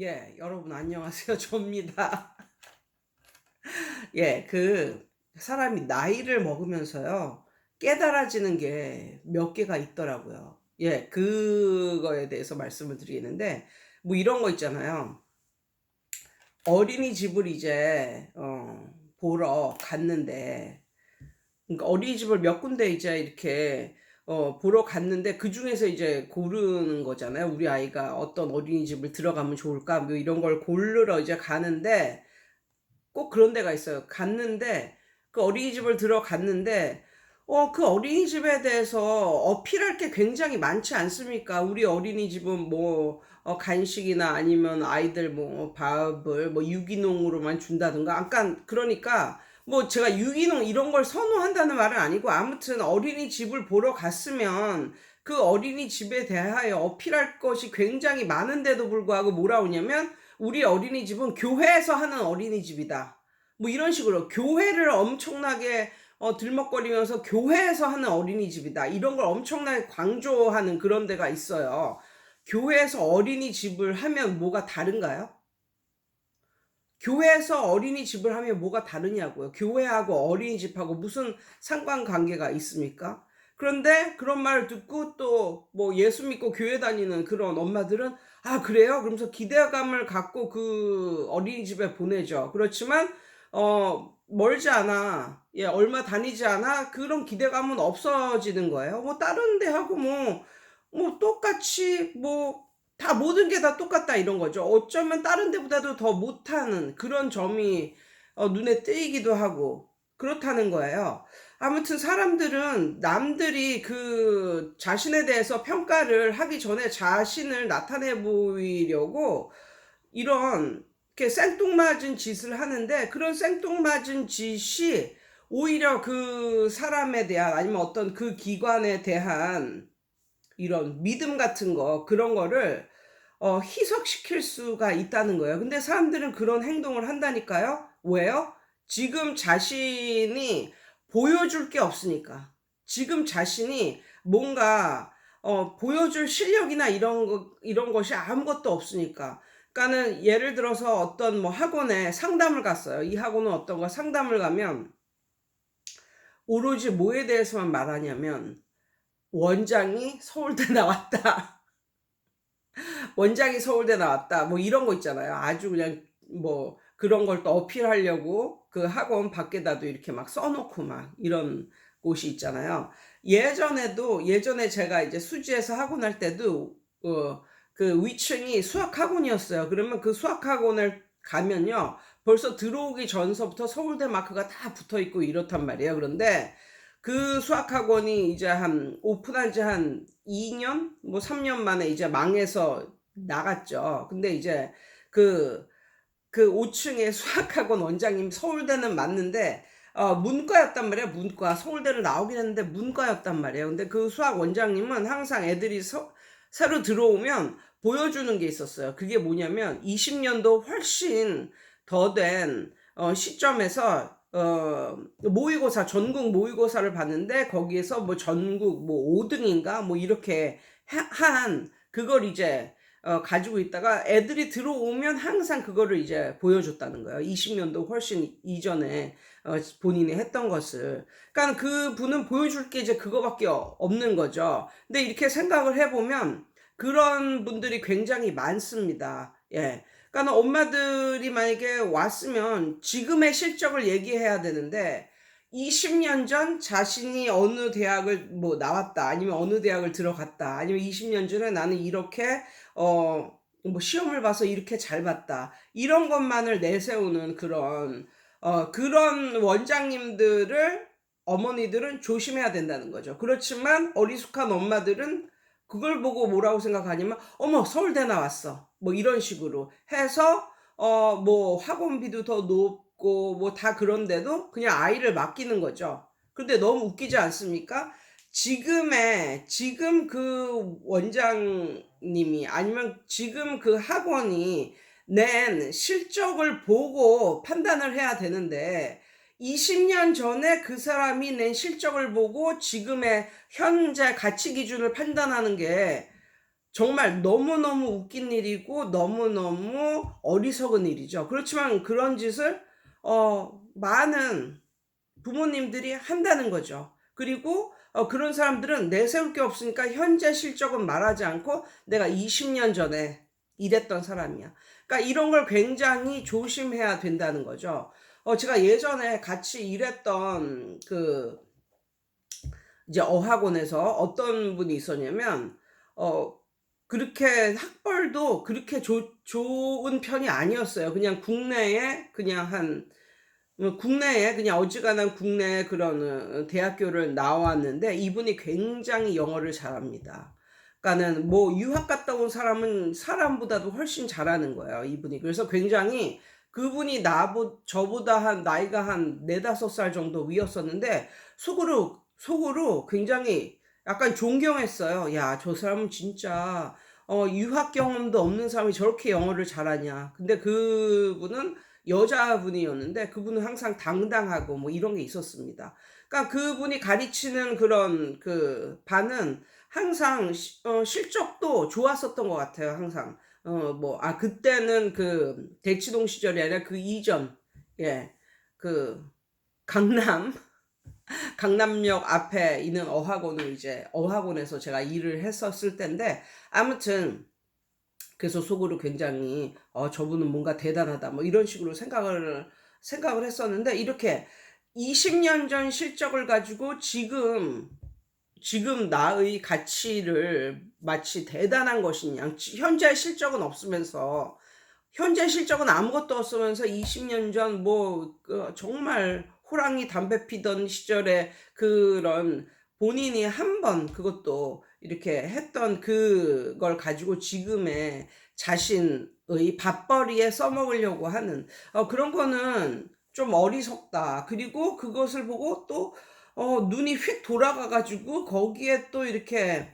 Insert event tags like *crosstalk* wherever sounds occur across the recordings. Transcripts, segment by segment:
예, 여러분 안녕하세요. *laughs* 조입니다. *laughs* 예, 그 사람이 나이를 먹으면서요. 깨달아지는 게 몇 개가 있더라고요. 예, 그거에 대해서 말씀을 드리는데 뭐 이런 거 있잖아요. 어린이집을 이제 어 보러 갔는데 그러니까 어린이집을 몇 군데 이제 이렇게 어 보러 갔는데 그 중에서 이제 고르는 거잖아요. 우리 아이가 어떤 어린이집을 들어가면 좋을까 뭐 이런 걸 고르러 이제 가는데 꼭 그런 데가 있어요. 갔는데 그 어린이집을 들어갔는데 어 그 어린이집에 대해서 어필할 게 굉장히 많지 않습니까? 우리 어린이집은 뭐 어 간식이나 아니면 아이들 뭐 밥을 뭐 유기농으로만 준다든가 약간 그러니까 뭐 제가 유기농 이런 걸 선호한다는 말은 아니고 아무튼 어린이 집을 보러 갔으면 그 어린이 집에 대하여 어필할 것이 굉장히 많은데도 불구하고 뭐라 오냐면 우리 어린이 집은 교회에서 하는 어린이 집이다. 뭐 이런 식으로 교회를 엄청나게 어, 들먹거리면서 교회에서 하는 어린이 집이다. 이런 걸 엄청나게 강조하는 그런 데가 있어요. 교회에서 어린이 집을 하면 뭐가 다른가요? 교회에서 어린이집을 하면 뭐가 다르냐고요. 교회하고 어린이집하고 무슨 상관관계가 있습니까? 그런데 그런 말을 듣고 또 뭐 예수 믿고 교회 다니는 그런 엄마들은 아 그래요? 그러면서 기대감을 갖고 그 어린이집에 보내죠. 그렇지만 어 멀지 않아. 예, 얼마 다니지 않아. 그런 기대감은 없어지는 거예요. 뭐 다른 데하고 뭐뭐 똑같이 뭐 다 모든 게 다 똑같다 이런 거죠. 어쩌면 다른 데보다도 더 못하는 그런 점이 어, 눈에 띄기도 하고 그렇다는 거예요. 아무튼 사람들은 남들이 그 자신에 대해서 평가를 하기 전에 자신을 나타내 보이려고 이런 이렇게 생뚱맞은 짓을 하는데 그런 생뚱맞은 짓이 오히려 그 사람에 대한 아니면 어떤 그 기관에 대한 이런 믿음 같은 거 그런 거를 어, 희석시킬 수가 있다는 거예요. 근데 사람들은 그런 행동을 한다니까요. 왜요? 지금 자신이 보여줄 게 없으니까. 지금 자신이 뭔가 어, 보여줄 실력이나 이런 거 이런 것이 아무것도 없으니까. 그러니까는 예를 들어서 어떤 뭐 학원에 상담을 갔어요. 이 학원은 어떤 거 상담을 가면 오로지 뭐에 대해서만 말하냐면 원장이 서울대 *laughs* 나왔다. 원장이 서울대 나왔다. 뭐 이런 거 있잖아요. 아주 그냥 뭐 그런 걸 또 어필하려고 그 학원 밖에다도 이렇게 막 써놓고 막 이런 곳이 있잖아요. 예전에도 예전에 제가 이제 수지에서 학원 할 때도 어, 그 위층이 수학 학원이었어요. 그러면 그 수학 학원을 가면요. 벌써 들어오기 전서부터 서울대 마크가 다 붙어 있고 이렇단 말이에요. 그런데 그 수학학원이 이제 한 오픈한 지 한 2년 뭐 3년 만에 이제 망해서 나갔죠. 근데 이제 그, 그 5층에 수학학원 원장님 서울대는 맞는데 어, 문과였단 말이에요. 문과. 서울대를 나오긴 했는데 문과였단 말이에요. 근데 그 수학 원장님은 항상 애들이 서, 새로 들어오면 보여주는 게 있었어요. 그게 뭐냐면 20년도 훨씬 더된 어, 시점에서 어, 모의고사, 전국 모의고사를 봤는데 거기에서 뭐 전국 뭐 5등인가 뭐 이렇게 한 그걸 이제 어, 가지고 있다가 애들이 들어오면 항상 그거를 이제 보여줬다는 거예요. 20년도 훨씬 이전에 어, 본인이 했던 것을. 그러니까 그 분은 보여줄 게 이제 그거밖에 없는 거죠. 근데 이렇게 생각을 해보면 그런 분들이 굉장히 많습니다. 예. 그러니까 엄마들이 만약에 왔으면 지금의 실적을 얘기해야 되는데 20년 전 자신이 어느 대학을 뭐 나왔다 아니면 어느 대학을 들어갔다 아니면 20년 전에 나는 이렇게 어 뭐 시험을 봐서 이렇게 잘 봤다 이런 것만을 내세우는 그런 어 그런 원장님들을 어머니들은 조심해야 된다는 거죠. 그렇지만 어리숙한 엄마들은 그걸 보고 뭐라고 생각하냐면 어머 서울대 나왔어 뭐 이런 식으로 해서 어 뭐 학원비도 더 높고 뭐 다 그런데도 그냥 아이를 맡기는 거죠. 근데 너무 웃기지 않습니까? 지금의 지금 그 원장님이 아니면 지금 그 학원이 낸 실적을 보고 판단을 해야 되는데 20년 전에 그 사람이 낸 실적을 보고 지금의 현재 가치 기준을 판단하는 게 정말 너무너무 웃긴 일이고 너무너무 어리석은 일이죠. 그렇지만 그런 짓을 어 많은 부모님들이 한다는 거죠. 그리고 어 그런 사람들은 내세울 게 없으니까 현재 실적은 말하지 않고 내가 20년 전에 일했던 사람이야. 그러니까 이런 걸 굉장히 조심해야 된다는 거죠. 어 제가 예전에 같이 일했던 그 이제 어학원에서 어떤 분이 있었냐면 어 그렇게 학벌도 그렇게 조, 좋은 편이 아니었어요. 그냥 국내에 그냥 한뭐 국내에 그냥 어지간한 국내 그런 어, 대학교를 나왔는데 이분이 굉장히 영어를 잘합니다. 그러니까는 뭐 유학 갔다 온 사람은 사람보다도 훨씬 잘하는 거예요. 이분이. 그래서 굉장히 그분이 나보 저보다 한 나이가 한 네다섯 살 정도 위였었는데 속으로 속으로 굉장히 약간 존경했어요. 야, 저 사람은 진짜 어, 유학 경험도 없는 사람이 저렇게 영어를 잘하냐. 근데 그분은 여자분이었는데 그분은 항상 당당하고 뭐 이런 게 있었습니다. 그러니까 그분이 가르치는 그런 그 반은 항상 시- 어, 실적도 좋았었던 것 같아요. 항상 어 뭐 아 그때는 그 대치동 시절이 아니라 그 이전 예 그 강남 강남역 앞에 있는 어학원을 이제 어학원에서 제가 일을 했었을 텐데 아무튼 그래서 속으로 굉장히 어 저분은 뭔가 대단하다 뭐 이런 식으로 생각을 생각을 했었는데 이렇게 20년 전 실적을 가지고 지금 지금 나의 가치를 마치 대단한 것이냐. 지- 현재 실적은 없으면서 현재 실적은 아무것도 없으면서 20년 전 뭐 정말 호랑이 담배 피던 시절에 그런 본인이 한 번 그것도 이렇게 했던 그걸 가지고 지금의 자신의 밥벌이에 써먹으려고 하는 어, 그런 거는 좀 어리석다. 그리고 그것을 보고 또 어, 눈이 휙 돌아가가지고 거기에 또 이렇게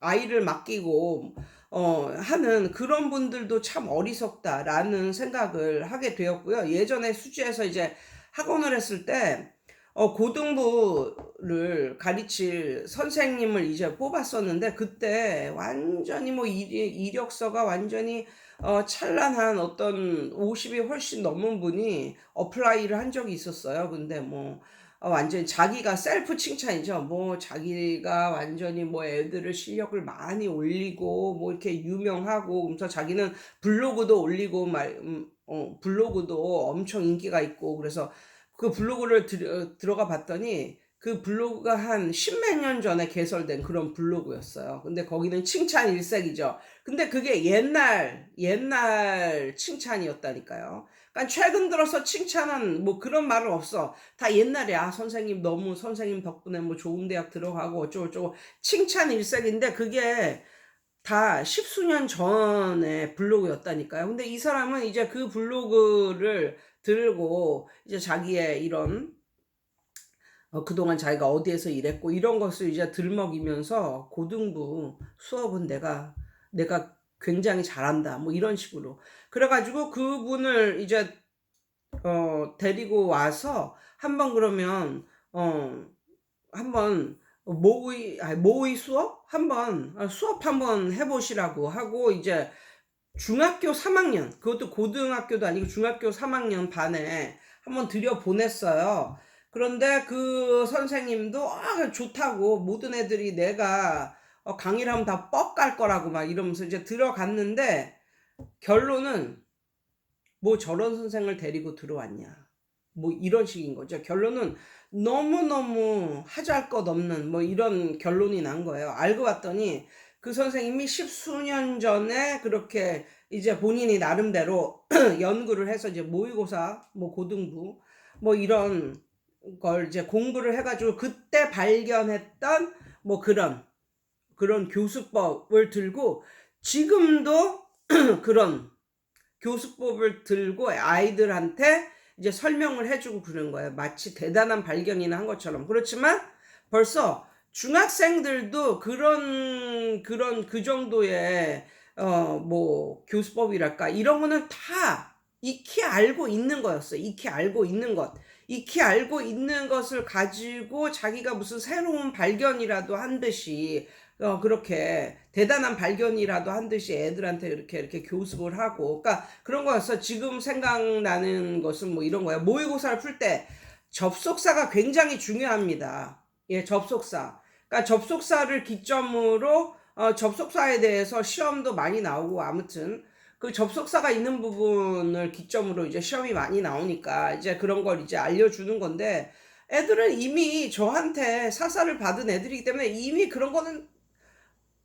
아이를 맡기고 어, 하는 그런 분들도 참 어리석다라는 생각을 하게 되었고요. 예전에 수지에서 이제 학원을 했을 때 어, 고등부를 가르칠 선생님을 이제 뽑았었는데 그때 완전히 뭐 일, 이력서가 완전히 어, 찬란한 어떤 50이 훨씬 넘은 분이 어플라이를 한 적이 있었어요. 근데 뭐 어, 완전히 자기가 셀프 칭찬이죠. 뭐 자기가 완전히 뭐 애들을 실력을 많이 올리고 뭐 이렇게 유명하고 그래서 자기는 블로그도 올리고 말 음, 어, 블로그도 엄청 인기가 있고 그래서 그 블로그를 들, 들어가 봤더니 그 블로그가 한 십몇 년 전에 개설된 그런 블로그였어요. 근데 거기는 칭찬 일색이죠. 근데 그게 옛날, 옛날 칭찬이었다니까요. 그러니까 최근 들어서 칭찬은 뭐 그런 말은 없어. 다 옛날에 아 선생님 너무 선생님 덕분에 뭐 좋은 대학 들어가고 어쩌고저쩌고 칭찬 일색인데 그게 다 십수년 전에 블로그였다니까요. 근데 이 사람은 이제 그 블로그를 들고 이제 자기의 이런 어, 그동안 자기가 어디에서 일했고 이런 것을 이제 들먹이면서 고등부 수업은 내가 내가 굉장히 잘한다 뭐 이런 식으로 그래가지고 그분을 이제 어 데리고 와서 한번 그러면 어 한번 모의 아니, 모의 수업 한번 아, 수업 한번 해보시라고 하고 이제 중학교 3학년 그것도 고등학교도 아니고 중학교 3학년 반에 한번 들여 보냈어요. 그런데 그 선생님도 아 좋다고 모든 애들이 내가 어, 강의를 하면 다 뻑 갈 거라고 막 이러면서 이제 들어갔는데 결론은 뭐 저런 선생을 데리고 들어왔냐 뭐 이런 식인 거죠. 결론은 너무너무 하잘 것 없는 뭐 이런 결론이 난 거예요. 알고 봤더니 그 선생님이 십수년 전에 그렇게 이제 본인이 나름대로 *clears throat* 연구를 해서 이제 모의고사, 뭐 고등부, 뭐 이런 걸 이제 공부를 해가지고 그때 발견했던 뭐 그런 그런 교수법을 들고 지금도 *clears throat* 그런 교수법을 들고 아이들한테 이제 설명을 해주고 그런 거예요. 마치 대단한 발견이나 한 것처럼. 그렇지만 벌써 중학생들도 그런 그런 그 정도의 어 뭐 교수법이랄까 이런 거는 다 익히 알고 있는 거였어요. 익히 알고 있는 것. 익히 알고 있는 것을 가지고 자기가 무슨 새로운 발견이라도 한 듯이 어, 그렇게 대단한 발견이라도 한 듯이 애들한테 이렇게 이렇게 교습을 하고, 그러니까 그런 거여서 지금 생각나는 것은 뭐 이런 거예요. 모의고사를 풀 때 접속사가 굉장히 중요합니다. 예, 접속사. 그러니까 접속사를 기점으로 어, 접속사에 대해서 시험도 많이 나오고 아무튼 그 접속사가 있는 부분을 기점으로 이제 시험이 많이 나오니까 이제 그런 걸 이제 알려주는 건데 애들은 이미 저한테 사사를 받은 애들이기 때문에 이미 그런 거는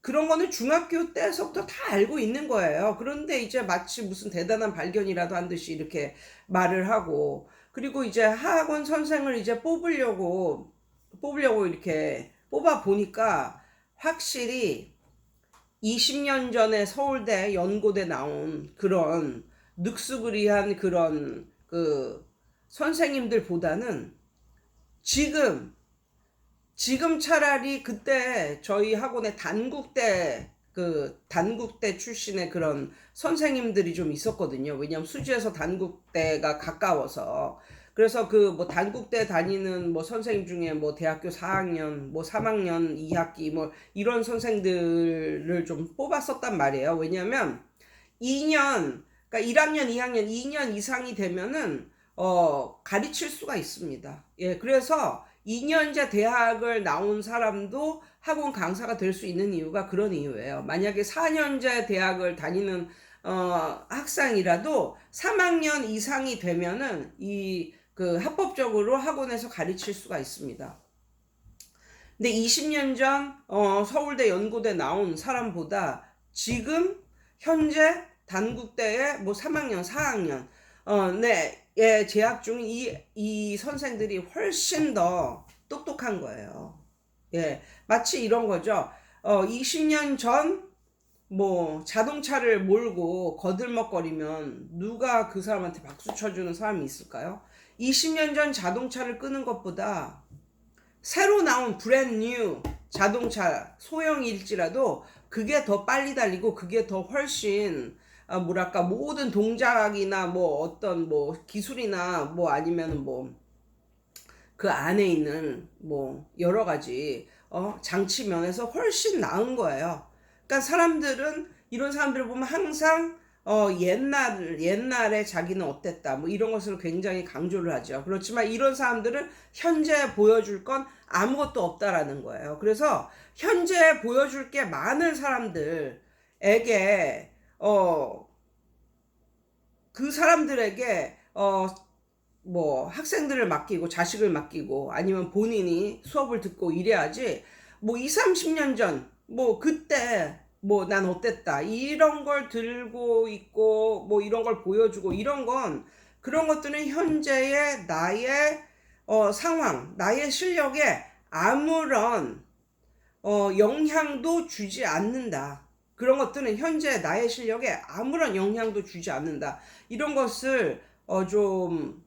그런 거는 중학교 때서부터 다 알고 있는 거예요. 그런데 이제 마치 무슨 대단한 발견이라도 한 듯이 이렇게 말을 하고 그리고 이제 학원 선생을 이제 뽑으려고 뽑으려고 이렇게 뽑아 보니까 확실히 20년 전에 서울대 연고대 나온 그런 늑수그리한 그런 그 선생님들보다는 지금 지금 차라리 그때 저희 학원에 단국대 그 단국대 출신의 그런 선생님들이 좀 있었거든요. 왜냐면 수지에서 단국대가 가까워서 그래서 그 뭐 단국대 다니는 뭐 선생님 중에 뭐 대학교 4학년, 뭐 3학년 2학기 뭐 이런 선생들을 좀 뽑았었단 말이에요. 왜냐면 2년 그러니까 1학년, 2학년, 2년 이상이 되면은 어 가르칠 수가 있습니다. 예, 그래서 2년제 대학을 나온 사람도 학원 강사가 될 수 있는 이유가 그런 이유예요. 만약에 4년제 대학을 다니는 어, 학생이라도 3학년 이상이 되면은 이 그 합법적으로 학원에서 가르칠 수가 있습니다. 근데 20년 전 어, 서울대 연고대 나온 사람보다 지금 현재 단국대에 뭐 3학년, 4학년 어, 네, 예, 재학 중인 이, 이 선생들이 훨씬 더 똑똑한 거예요. 예, 마치 이런 거죠. 어, 20년 전, 뭐, 자동차를 몰고 거들먹거리면 누가 그 사람한테 박수 쳐주는 사람이 있을까요? 20년 전 자동차를 끄는 것보다 새로 나온 브랜뉴 자동차 소형일지라도 그게 더 빨리 달리고 그게 더 훨씬 아, 뭐랄까 모든 동작이나 뭐 어떤 뭐 기술이나 뭐 아니면 뭐 그 안에 있는 뭐 여러 가지 어 장치 면에서 훨씬 나은 거예요. 그러니까 사람들은 이런 사람들을 보면 항상 어 옛날 옛날에 자기는 어땠다 뭐 이런 것을 굉장히 강조를 하죠. 그렇지만 이런 사람들은 현재 보여줄 건 아무것도 없다라는 거예요. 그래서 현재 보여줄 게 많은 사람들에게 어, 그 사람들에게, 어, 뭐, 학생들을 맡기고, 자식을 맡기고, 아니면 본인이 수업을 듣고 이래야지, 뭐, 2, 30년 전, 뭐, 그때, 뭐, 난 어땠다. 이런 걸 들고 있고, 뭐, 이런 걸 보여주고, 이런 건, 그런 것들은 현재의 나의, 어, 상황, 나의 실력에 아무런, 어, 영향도 주지 않는다. 그런 것들은 현재 나의 실력에 아무런 영향도 주지 않는다. 이런 것을 어 좀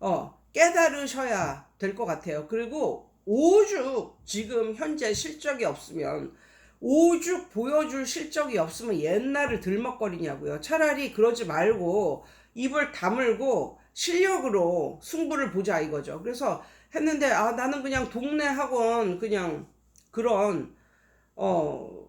어, 깨달으셔야 될 것 같아요. 그리고 오죽 지금 현재 실적이 없으면 오죽 보여줄 실적이 없으면 옛날을 들먹거리냐고요. 차라리 그러지 말고 입을 다물고 실력으로 승부를 보자 이거죠. 그래서 했는데 아 나는 그냥 동네 학원 그냥 그런 어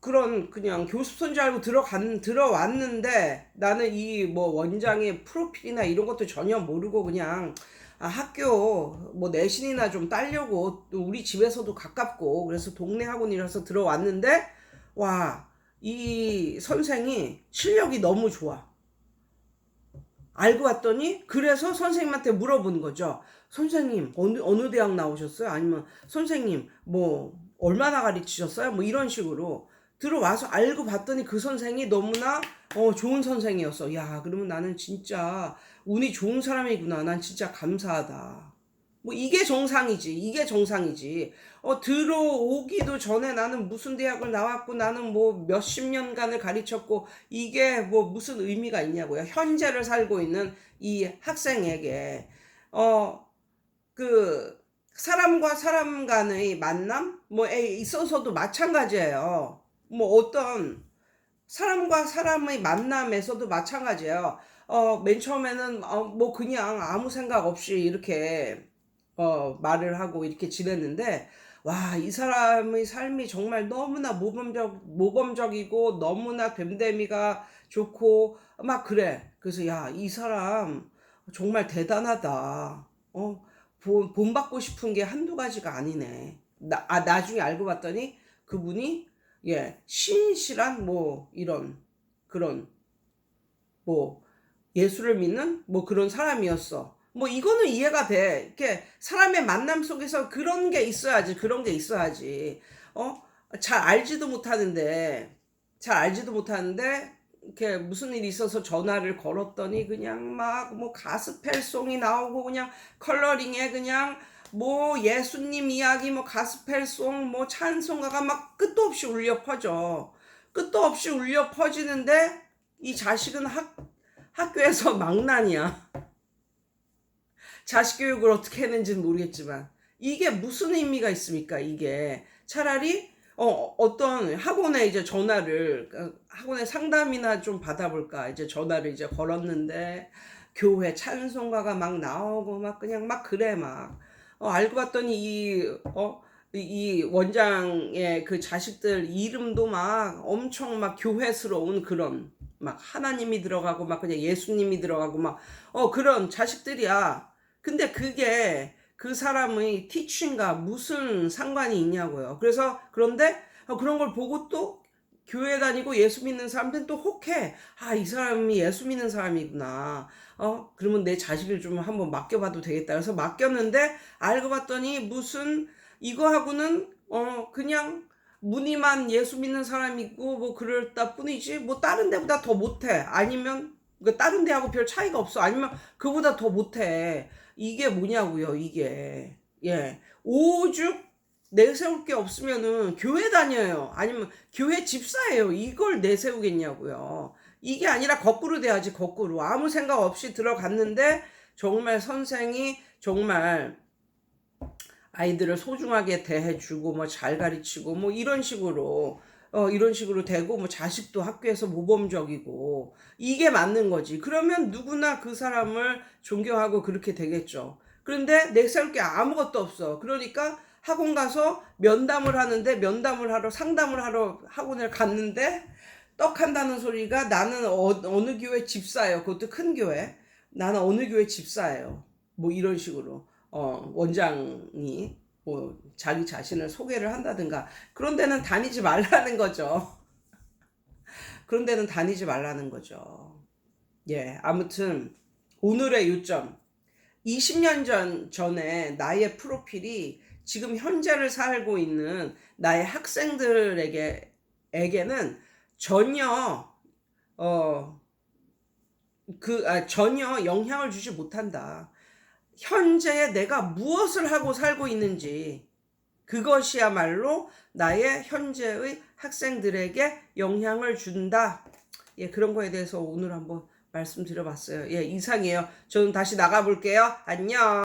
그런 그냥 교습소인 줄 알고 들어간 들어왔는데 나는 이 뭐 원장의 프로필이나 이런 것도 전혀 모르고 그냥 아, 학교 뭐 내신이나 좀 따려고 또 우리 집에서도 가깝고 그래서 동네 학원이라서 들어왔는데 와 이 선생이 실력이 너무 좋아. 알고 왔더니 그래서 선생님한테 물어본 거죠. 선생님 어느 어느 대학 나오셨어요? 아니면 선생님 뭐 얼마나 가르치셨어요? 뭐 이런 식으로 들어와서 알고 봤더니 그 선생이 너무나 어, 좋은 선생이었어. 야, 그러면 나는 진짜 운이 좋은 사람이구나. 난 진짜 감사하다. 뭐 이게 정상이지. 이게 정상이지. 어, 들어오기도 전에 나는 무슨 대학을 나왔고 나는 뭐 몇십 년간을 가르쳤고 이게 뭐 무슨 의미가 있냐고요. 현재를 살고 있는 이 학생에게 어, 그 사람과 사람 간의 만남 뭐에 있어서도 마찬가지예요. 뭐 어떤 사람과 사람의 만남에서도 마찬가지예요. 어, 맨 처음에는 어, 뭐 그냥 아무 생각 없이 이렇게 어, 말을 하고 이렇게 지냈는데 와, 이 사람의 삶이 정말 너무나 모범적, 모범적이고 너무나 됨됨이가 좋고 막 그래. 그래서 야, 이 사람 정말 대단하다. 어, 본, 본받고 싶은 게 한두 가지가 아니네. 나, 아, 나중에 알고 봤더니 그분이 예, 신실한 뭐 이런 그런 뭐 예수를 믿는 뭐 그런 사람이었어. 뭐 이거는 이해가 돼. 이렇게 사람의 만남 속에서 그런 게 있어야지. 그런 게 있어야지. 어? 잘 알지도 못하는데 잘 알지도 못하는데 이렇게 무슨 일이 있어서 전화를 걸었더니 그냥 막 뭐 가스펠송이 나오고 그냥 컬러링에 그냥 뭐 예수님 이야기 뭐 가스펠송 뭐 찬송가가 막 끝도 없이 울려 퍼져. 끝도 없이 울려 퍼지는데 이 자식은 학 학교에서 *laughs* 망난이야. 자식 교육을 어떻게 했는지는 모르겠지만 이게 무슨 의미가 있습니까? 이게 차라리 어, 어떤 학원에 이제 전화를 어, 학원에 상담이나 좀 받아볼까 이제 전화를 이제 걸었는데 교회 찬송가가 막 나오고 막 그냥 막 그래 막 어, 알고 봤더니 이 어, 이- 이 원장의 그 자식들 이름도 막 엄청 막 교회스러운 그런 막 하나님이 들어가고 막 그냥 예수님이 들어가고 막 어 그런 자식들이야. 근데 그게 그 사람의 티칭과 무슨 상관이 있냐고요. 그래서 그런데 어, 그런 걸 보고 또 교회 다니고 예수 믿는 사람들은 또 혹해. 아, 이 사람이 예수 믿는 사람이구나. 어, 그러면 내 자식을 좀 한번 맡겨봐도 되겠다. 그래서 맡겼는데 알고 봤더니 무슨 이거하고는 어 그냥 무늬만 예수 믿는 사람이고 뭐 그럴다 뿐이지 뭐 다른 데보다 더 못해 아니면 그 다른 데하고 별 차이가 없어 아니면 그보다 더 못해 이게 뭐냐고요 이게 예 오죽 내세울 게 없으면은 교회 다녀요 아니면 교회 집사예요 이걸 내세우겠냐고요 이게 아니라 거꾸로 돼야지 거꾸로 아무 생각 없이 들어갔는데 정말 선생이 정말 아이들을 소중하게 대해주고 뭐 잘 가르치고 뭐 이런 식으로 어 이런 식으로 되고 뭐 자식도 학교에서 모범적이고 이게 맞는 거지. 그러면 누구나 그 사람을 존경하고 그렇게 되겠죠. 그런데 내세울 게 아무것도 없어. 그러니까 학원 가서 면담을 하는데 면담을 하러 상담을 하러 학원을 갔는데 떡 한다는 소리가 나는 어, 어느 교회 집사예요. 그것도 큰 교회. 나는 어느 교회 집사예요. 뭐 이런 식으로. 어, 원장이 뭐 자기 자신을 소개를 한다든가 그런 데는 다니지 말라는 거죠. *laughs* 그런 데는 다니지 말라는 거죠. 예, 아무튼 오늘의 요점 20년 전 전에 나의 프로필이 지금 현재를 살고 있는 나의 학생들에게 에게는 전혀 어 그 아, 전혀 영향을 주지 못한다. 현재에 내가 무엇을 하고 살고 있는지 그것이야말로 나의 현재의 학생들에게 영향을 준다. 예, 그런 거에 대해서 오늘 한번 말씀드려봤어요. 예, 이상이에요. 저는 다시 나가볼게요. 안녕.